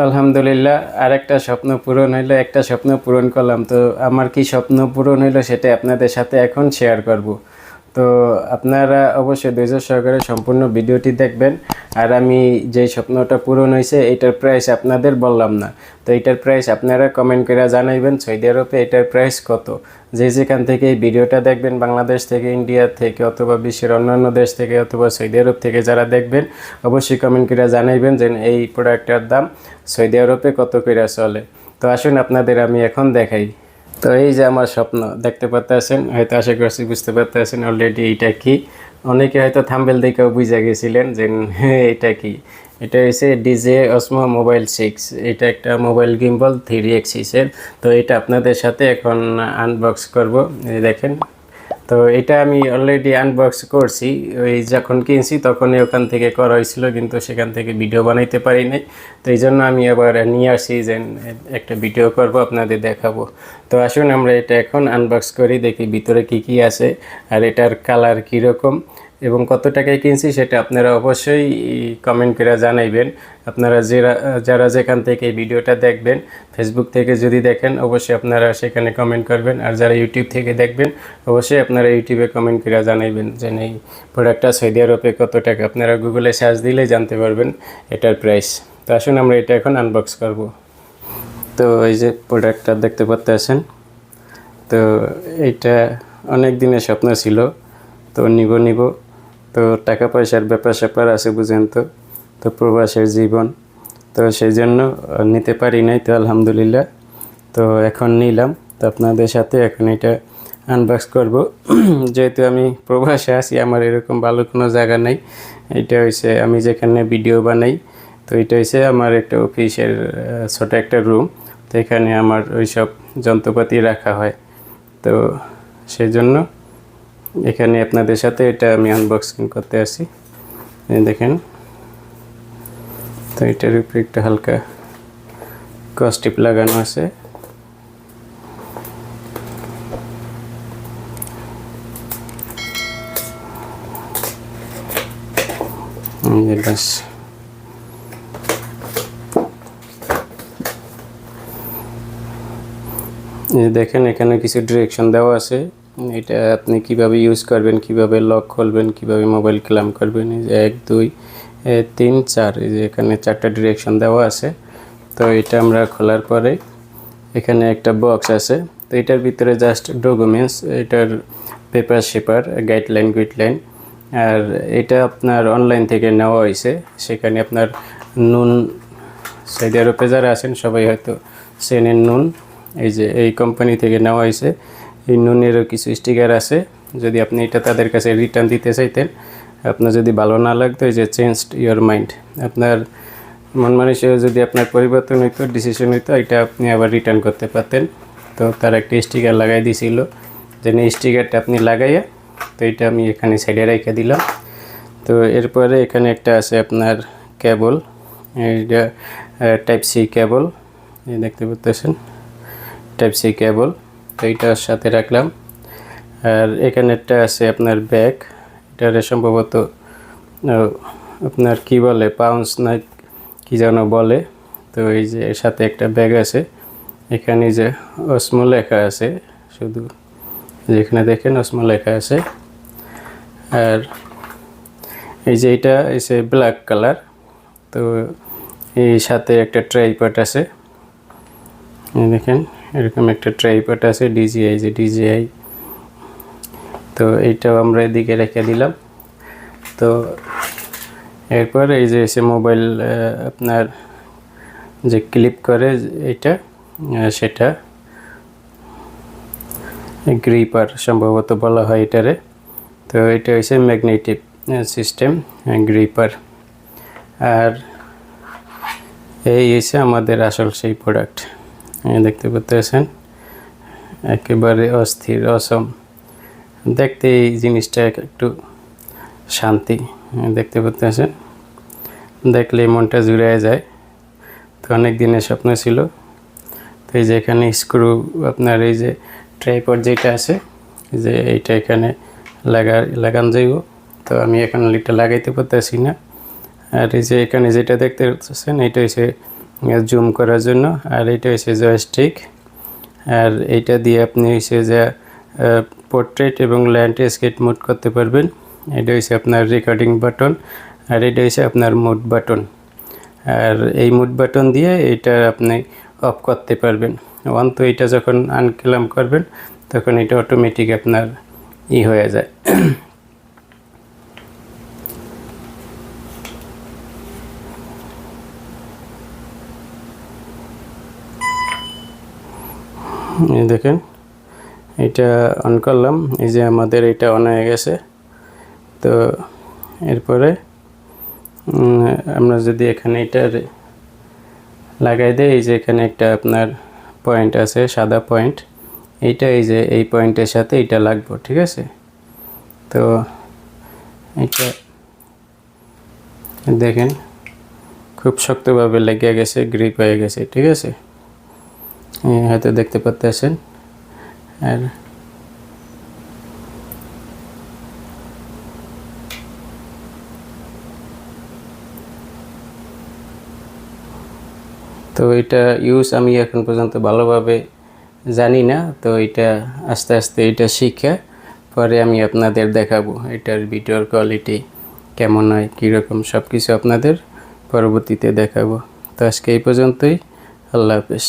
আলহামদুলিল্লাহ আর একটা স্বপ্ন পূরণ হইল, একটা স্বপ্ন পূরণ করলাম। তো আমার কি স্বপ্ন পূরণ হইল সেটা আপনাদের সাথে এখন শেয়ার করব। তো আপনারা অবশ্যই ধৈর্য সহকারে সম্পূর্ণ ভিডিওটি দেখবেন। আর আমি যেই স্বপ্নটা পূরণ হয়েছে এটার প্রাইস আপনাদের বললাম না। তো এটার প্রাইস আপনারা কমেন্ট করে জানাইবেন সৌদি আরবে এটার প্রাইস কত? যে যেখান থেকে এই ভিডিওটা দেখবেন, বাংলাদেশ থেকে, ইন্ডিয়া থেকে, অথবা বিশ্বের অন্যান্য দেশ থেকে, অথবা সৌদি আরব থেকে যারা দেখবেন, অবশ্যই কমেন্ট করে জানাইবেন যে এই প্রোডাক্টটার দাম সৌদি আরবে কত করে চলে। তো আসুন আপনাদের আমি এখন দেখাই। তো এই যে আমার স্বপ্ন, দেখতে পাচ্ছেন হয়তো আশা করছি বুঝতে পারতেছেন অলরেডি এইটা কি। অনেকে হয়তো থাম্বেল দেখেও বুঝে গেছিলেন যে হ্যাঁ এটা কি? এটা হচ্ছে ডিজে অসমো মোবাইল সিক্স এটা একটা মোবাইল গিম্বল থ্রি এক্সিসের তো এটা আপনাদের সাথে এখন আনবক্স করব। দেখেন তো এটা আমি অলরেডি আনবক্স করছি। ওই যখন কিনছি তখনই ওখান থেকে করা হয়েছিল, কিন্তু সেখান থেকে ভিডিও বানাইতে পারি নাই। তো এই জন্য আমি আবার নিয়ে আসি যে, একটা ভিডিও করব, আপনাদের দেখাবো। তো আসুন আমরা এটা এখন আনবক্স করি, দেখি ভিতরে কি কি আছে, আর এটার কালার কীরকম। এবং কত টাকায় কিনছি সেটা আপনারা অবশ্যই কমেন্ট করে জানাইবেন। আপনারা যারা যারা যেখান থেকে এই ভিডিওটা দেখবেন ফেসবুক থেকে যদি দেখেন, অবশ্যই আপনারা সেখানে কমেন্ট করবেন। আর যারা ইউটিউব থেকে দেখবেন, অবশ্যই আপনারা ইউটিউবে কমেন্ট করে জানাইবেন যে, এই প্রোডাক্টটা সৌদি আরবে কত টাকা? আপনারা গুগলে সার্চ দিলেই জানতে পারবেন এটার প্রাইস তো আসুন আমরা এটা এখন আনবক্স করব। তো এই যে প্রোডাক্টটা দেখতে পাচ্তে আছেন তো এইটা অনেক দিনের স্বপ্ন ছিল। তো নিব নিব। তো টাকা পয়সার ব্যাপার স্যাপার আছে বুঝেন তো তো প্রবাসের জীবন। তো সেই জন্য নিতে পারি নাই তো আলহামদুলিল্লাহ। তো এখন নিলাম, তো আপনাদের সাথে এখন এটা আনবক্স করব। যেহেতু আমি প্রবাসে আছি, আমার এরকম ভালো কোনো জায়গা নেই। এটা হয়েছে আমি যেখানে ভিডিও বানাই, তো এটা হয়েছে আমার একটা অফিসের ছোট একটা রুম তো এখানে আমার ওই সব যন্ত্রপাতি রাখা হয়। তো সেই জন্য এখানে আপনাদের সাথে এটা আমি আনবক্সিং করতে আসি। দেখেন, তো এটার উপরে একটা হালকা কস্টিপ লাগানো আছে। দেখেন, এখানে কিছু ডিরেকশন দেওয়া আছে। এটা আপনি কীভাবে ইউজ করবেন, কীভাবে লক খুলবেন কীভাবে মোবাইল ক্লাম করবেন, এই যে এক, দুই তিন, চার, এই যে এখানে চারটা ডিরেকশন দেওয়া আছে। তো এটা আমরা খোলার পরে এখানে একটা বক্স আছে। তো এটার ভিতরে জাস্ট ডকুমেন্টস এটার পেপার শেপার গাইডলাইন গুইডলাইন আর এটা আপনার অনলাইন থেকে নেওয়া হয়েছে। সেখানে আপনার নুন, সৌদি আরবে যারা আছেন সবাই হয়তো চেনেন নুন। এই যে এই কোম্পানি থেকে নেওয়া হয়েছে। নুনেরও কিছু স্টিকার আছে। যদি আপনি এটা তাদের কাছে রিটার্ন দিতে চাইতেন, আপনার যদি ভালো না লাগতো, এই যে চেঞ্জড ইয়োর মাইন্ড আপনার মন মানুষের যদি আপনার পরিবর্তন হইতো ডিসিশন হইতো, এটা আপনি আবার রিটার্ন করতে পারতেন। তো তার একটা স্টিকার লাগাই দিছিল। যে স্টিকারটা আপনি লাগাইয়া, তো এটা আমি এখানে সাইডে রেখে দিলাম। তো এরপরে এখানে একটা আছে আপনার কেবল এইটা টাইপ সি কেবল দেখতে পাচ্ছেন? টাইপ সি কেবল এইটার সাথে রাখলাম। আর এখানে একটা আছে আপনার ব্যাগ। এটারে সম্ভবত আপনার কি বলে পাউন্স না কি যেন বলে। তো এই যে সাথে একটা ব্যাগ আছে। এখানে যে অসমো লেখা আছে, শুধু যেখানে দেখেন অসমো লেখা আছে। আর এই যে এটা এসে ব্ল্যাক কালার তো এই সাথে একটা ট্রাইপট আছে। দেখেন। এরকম একটা ট্রাইপট আছে ডিজিআই যে ডিজিআই তো এইটাও আমরা এদিকে রেখে দিলাম। তো এরপর এই যে এসে মোবাইল আপনার যে ক্লিপ করে এটা সেটা গ্রিপার সম্ভবত বলা হয় এটারে। তো এটা হচ্ছে ম্যাগনেটিক সিস্টেম গ্রিপার আর এই হচ্ছে আমাদের আসল সেই প্রোডাক্ট দেখতে পাচ্ছেন, একেবারে অস্থির, অসম। দেখতে এই জিনিসটা একটু শান্তি দেখতে পাচ্ছেন। দেখলে মনটা জুড়ে যায়। তো অনেক দিনের স্বপ্ন ছিল। তো এই যে এখানে স্ক্রু আপনার এই যে ট্রাইপড যেটা আছে যে এইটা এখানে লাগা, লাগান যাইব। তো আমি এখন এটা লাগাইতে পারতেছি না। আর এই যে এখানে যেটা দেখতে পাচ্ছেন এটা হচ্ছে জুম করার জন্য। আর এটা হচ্ছে জয়স্টিক আর এইটা দিয়ে আপনি হচ্ছে যে পোর্ট্রেট এবং ল্যান্ডস্কেপ মুড করতে পারবেন। এটা হচ্ছে আপনার রেকর্ডিং বাটন আর এটা হচ্ছে আপনার মুড বাটন আর এই মুড বাটন দিয়ে এটা আপনি অফ করতে পারবেন। ওয়ান তো এটা যখন আনক্লাম করবেন, তখন এটা অটোমেটিক আপনার ই হয়ে যায়। দেখেন, এটা অন করলাম, এই যে আমাদের এটা অন হয়ে গেছে। তো এরপরে আমরা যদি এখানে এটা লাগাই দেয় এই যে এখানে একটা আপনার পয়েন্ট আছে, সাদা পয়েন্ট এইটা এই যে এই পয়েন্টের সাথে এটা লাগবো, ঠিক আছে? তো এটা দেখেন, খুব শক্তভাবে লেগে গেছে গ্রিপ হয়ে গেছে, ঠিক আছে? হয়তো দেখতে পাচ্ছেন আর তো এটা ইউজ আমি এখন পর্যন্ত ভালোভাবে জানি না। তো এটা আস্তে আস্তে এটা শিখে পরে আমি আপনাদের দেখাবো এটার ভিডিওর কোয়ালিটি কেমন হয়, কীরকম সব কিছু আপনাদের পরবর্তীতে দেখাবো। তো আজকে এই পর্যন্তই। আল্লাহ হাফেজ।